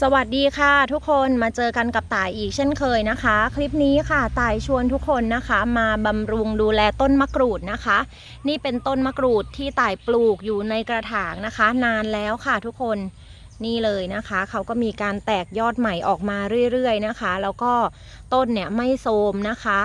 สวัสดีค่ะ ทุกคนมาเจอกันกับต่ายอีกเช่นเคยนะคะ คลิปนี้ค่ะต่ายชวนทุกคนนะคะ มาบำรุงดูแลต้นมะกรูดนะคะ นี่เป็นต้นมะกรูดที่ต่ายปลูกอยู่ในกระถางนะคะ นานแล้วค่ะทุกคนนี่เลยนะคะเขาก็มีการแตกยอดใหม่ออกมาเรื่อยๆนะคะ แล้วก็ต้นเนี่ยไม่โทรมนะคะ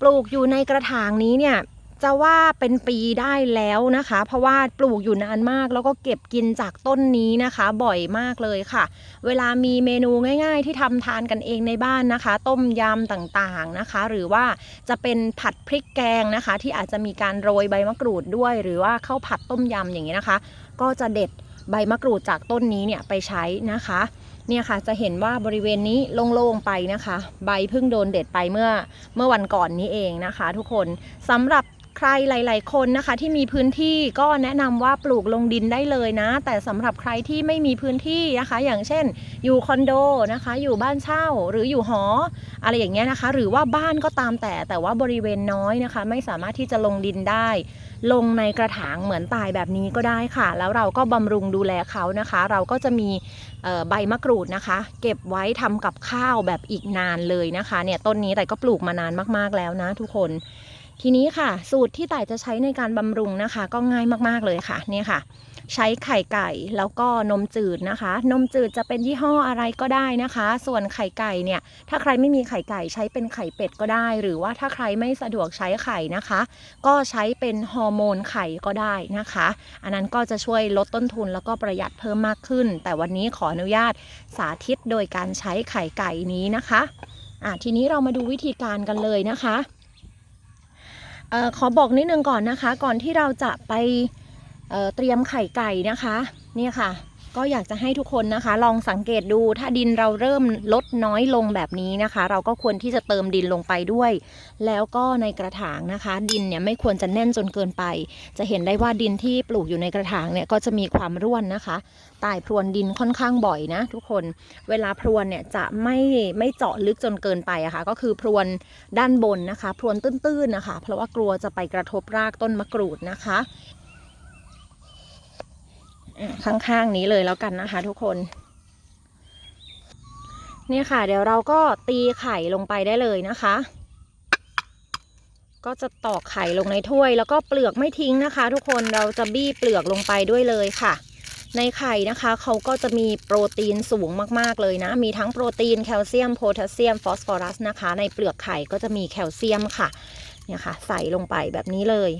ปลูกอยู่ในกระถางนี้เนี่ย จะว่าเป็นปีได้แล้วนะคะ เพราะว่าปลูกอยู่นานมาก แล้วก็เก็บกินจากต้นนี้นะคะ บ่อยมากเลยค่ะ เวลามีเมนูง่าย ๆ ที่ทำทานกันเองในบ้านนะคะ ต้มยำต่างๆนะคะ หรือว่าจะเป็นผัดพริกแกงนะคะ ที่อาจจะมีการโรยใบมะกรูดด้วย หรือว่าข้าวผัดต้มยำอย่างนี้นะคะ ก็จะเด็ดใบมะกรูดจากต้นนี้เนี่ยไปใช้นะคะ เนี่ยค่ะจะเห็นว่าบริเวณนี้โล่งๆไปนะคะ ใบเพิ่งโดนเด็ดไปเมื่อเมื่อวันก่อนนี้เองนะคะ ทุกคนสำหรับ ใครหลาย ๆ คนนะคะ ที่มีพื้นที่ก็แนะนำว่าปลูกลงดินได้เลยนะ แต่สำหรับใครที่ไม่มีพื้นที่นะคะ อย่างเช่น อยู่คอนโดนะคะ อยู่บ้านเช่าหรืออยู่หอ อะไรอย่างเงี้ยนะคะ หรือว่าบ้านก็ตามแต่แต่ว่าบริเวณน้อยนะคะ ไม่สามารถที่จะลงดินได้ ลงในกระถางเหมือนตายแบบนี้ก็ได้ค่ะ แล้วเราก็บำรุงดูแลเขานะคะ เราก็จะมีใบมะกรูดนะคะ เก็บไว้ทำกับข้าวแบบอีกนานเลยนะคะเนี่ยต้นนี้แต่ก็ปลูกมานานมาก ๆแล้วนะทุกคน ทีนี้ค่ะ สูตรที่ต่ายจะใช้ในการบำรุงนะคะ ก็ง่ายมากๆเลยค่ะเนี่ยค่ะ ใช้ไข่ไก่แล้วก็นมจืดนะคะ นมจืดจะเป็นยี่ห้ออะไรก็ได้นะคะ ส่วนไข่ไก่เนี่ย ถ้าใครไม่มีไข่ไก่ใช้เป็นไข่เป็ดก็ได้ หรือว่าถ้าใครไม่สะดวกใช้ไข่นะคะ ก็ใช้เป็นฮอร์โมนไข่ก็ได้นะคะ อันนั้นก็จะช่วยลดต้นทุนแล้วก็ประหยัดเพิ่มมากขึ้น แต่วันนี้ขออนุญาตสาธิตโดยการใช้ไข่ไก่นี้นะคะอะทีนี้เรามาดูวิธีการกันเลยนะคะ ออขอบอกนิดนึงก่อนนะคะ ก่อนที่เราจะไปเเตรียมไข่ไก่นะคะ เนี่ยค่ะ ก็อยากจะให้ทุกคนนะคะ ลองสังเกตดูถ้าดินเราเริ่มลดน้อยลงแบบนี้นะคะ เราก็ควรที่จะเติมดินลงไปด้วย แล้วก็ในกระถางนะคะ ดินเนี่ยไม่ควรจะแน่นจนเกินไป จะเห็นได้ว่าดินที่ปลูกอยู่ในกระถางเนี่ยก็จะมีความร่วนนะคะตายพรวนดินค่อนข้างบ่อยนะ ทุกคนเวลาพรวนเนี่ยจะไม่ไม่เจาะลึกจนเกินไปอะคะ่ะ ก็คือพรวนด้านบนนะคะ พรวนตื้นๆนะคะ เพราะว่ากลัวจะไปกระทบรากต้นมะกรูดนะคะอะ ข้างๆนี้เลยแล้วกันนะคะ ทุกคน เนี่ยค่ะ เดี๋ยวเราก็ตีไข่ลงไปได้เลยนะคะ ก็จะตอกไข่ลงในถ้วย แล้วก็เปลือกไม่ทิ้งนะคะ ทุกคนเราจะบี้เปลือกลงไปด้วยเลยค่ะในไข่นะคะเขาก็จะมีโปรตีนสูงมากๆเลยนะ มีทั้งโปรตีนแคลเซียมโพแทสเซียมฟอสฟอรัสนะคะ ในเปลือกไข่ก็จะมีแคลเซียมค่ะ เนี่ยค่ะ ใส่ลงไปแบบนี้เลย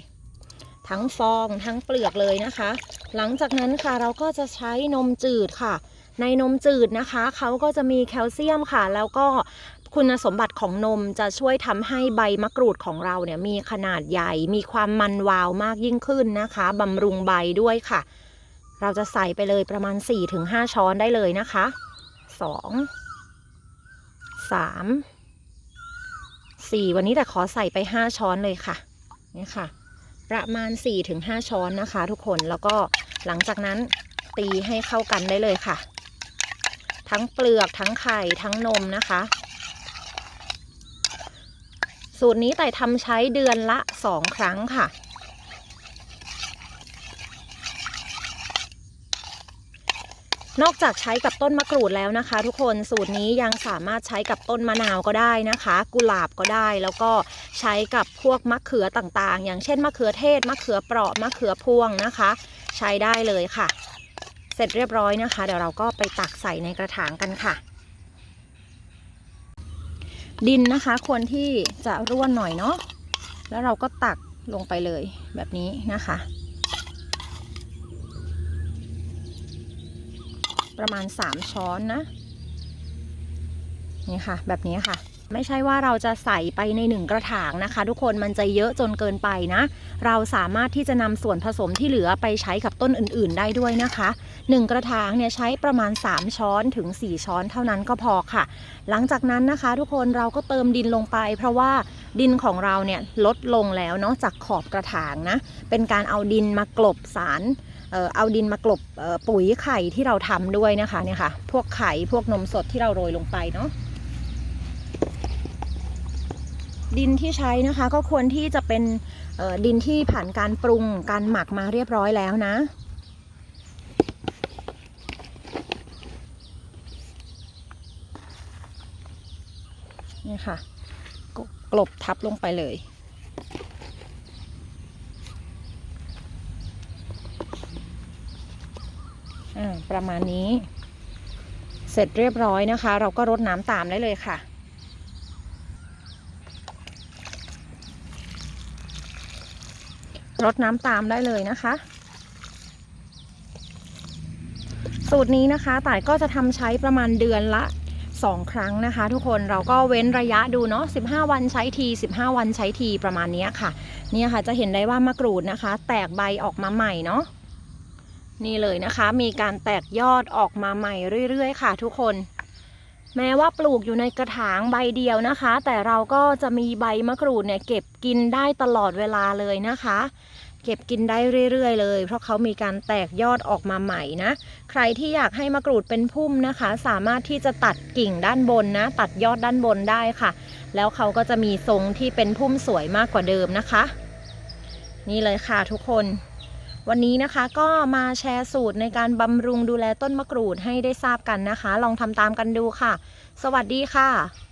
ทั้งฟองทั้งเปลือกเลยนะคะ หลังจากนั้นค่ะเราก็จะใช้นมจืดค่ะ ในนมจืดนะคะเขาก็จะมีแคลเซียมค่ะ แล้วก็คุณสมบัติของนมจะช่วยทำให้ใบมะกรูดของเราเนี่ยมีขนาดใหญ่ มีความมันวาวมากยิ่งขึ้นนะคะบำรุงใบด้วยค่ะ เราจะใส่ไปเลยประมาณ 4-5 ช้อนได้เลยนะคะ 2 3 4 วันนี้แต่ขอใส่ไป 5 ช้อนเลยค่ะนี่ค่ะ ประมาณ 4-5 ช้อนนะคะ ทุกคนแล้วก็หลังจากนั้นตีให้เข้ากันได้เลยค่ะ ทั้งเปลือกทั้งไข่ทั้งนมนะคะ สูตรนี้แต่ทำใช้เดือนละ 2 ครั้งค่ะ นอกจากใช้กับต้นมะกรูดแล้วนะคะ ทุกคนสูตรนี้ยังสามารถใช้กับต้นมะนาวก็ได้นะคะ กุหลาบก็ได้แล้วก็ใช้กับพวกมะเขือต่างๆ อย่างเช่นมะเขือเทศมะเขือเปราะมะเขือพวงนะคะ ใช้ได้เลยค่ะ เสร็จเรียบร้อยนะคะ เดี๋ยวเราก็ไปตักใส่ในกระถางกันค่ะ ดินนะคะควรที่จะร่วนหน่อยเนาะแล้วเราก็ตักลงไปเลยแบบนี้นะคะ ประมาณ 3 ช้อนนะ นี่ค่ะ แบบนี้ค่ะ ไม่ใช่ว่าเราจะใส่ไปในหนึ่งกระถางนะคะ ทุกคนมันจะเยอะจนเกินไปนะ เราสามารถที่จะนำส่วนผสมที่เหลือไปใช้กับต้นอื่น ๆ ได้ด้วยนะคะหนึ่งกระถางเนี่ยใช้ประมาณ 3 ช้อนถึง 4 ช้อนเท่านั้นก็พอค่ะ หลังจากนั้นนะคะ ทุกคนเราก็เติมดินลงไป เพราะว่าดินของเราเนี่ยลดลงแล้วเนาะจากขอบกระถางนะ เป็นการเอาดินมากลบสาร เอาดินมากลบปุ๋ยไข่ที่เราทำด้วยนะคะเนี่ยค่ะ พวกไข่พวกนมสดที่เราโรยลงไปเนาะดินที่ใช้นะคะ ก็ควรที่จะเป็นดินที่ผ่านการปรุงการหมักมาเรียบร้อยแล้วนะนี่ค่ะกลบทับลงไปเลย ประมาณนี้ เสร็จเรียบร้อยนะคะ เราก็รดน้ำตามได้เลยค่ะรดน้ำตามได้เลยนะคะ สูตรนี้นะคะต่ายก็จะทำใช้ประมาณเดือนละ 2 ครั้งนะคะ ทุกคนเราก็เว้นระยะดูเนาะ15 วันใช้ที 15 วันใช้ทีประมาณนี้ค่ะ เนี่ยค่ะจะเห็นได้ว่ามะกรูดนะคะ แตกใบออกมาใหม่เนาะ นี่เลยนะคะ มีการแตกยอดออกมาใหม่เรื่อยๆ ค่ะทุกคน แม้ว่าปลูกอยู่ในกระถางใบเดียวนะคะ แต่เราก็จะมีใบมะกรูดเนี่ยเก็บกินได้ตลอดเวลาเลยนะคะ เก็บกินได้เรื่อย ๆ เลย เพราะเขามีการแตกยอดออกมาใหม่นะ ใครที่อยากให้มะกรูดเป็นพุ่มนะคะ สามารถที่จะตัดกิ่งด้านบนนะ ตัดยอดด้านบนได้ค่ะ แล้วเขาก็จะมีทรงที่เป็นพุ่มสวยมากกว่าเดิมนะคะ นี่เลยค่ะทุกคน วันนี้นะคะก็มาแชร์สูตรในการบำรุงดูแลต้นมะกรูดให้ได้ทราบกันนะคะ ลองทำตามกันดูค่ะ สวัสดีค่ะ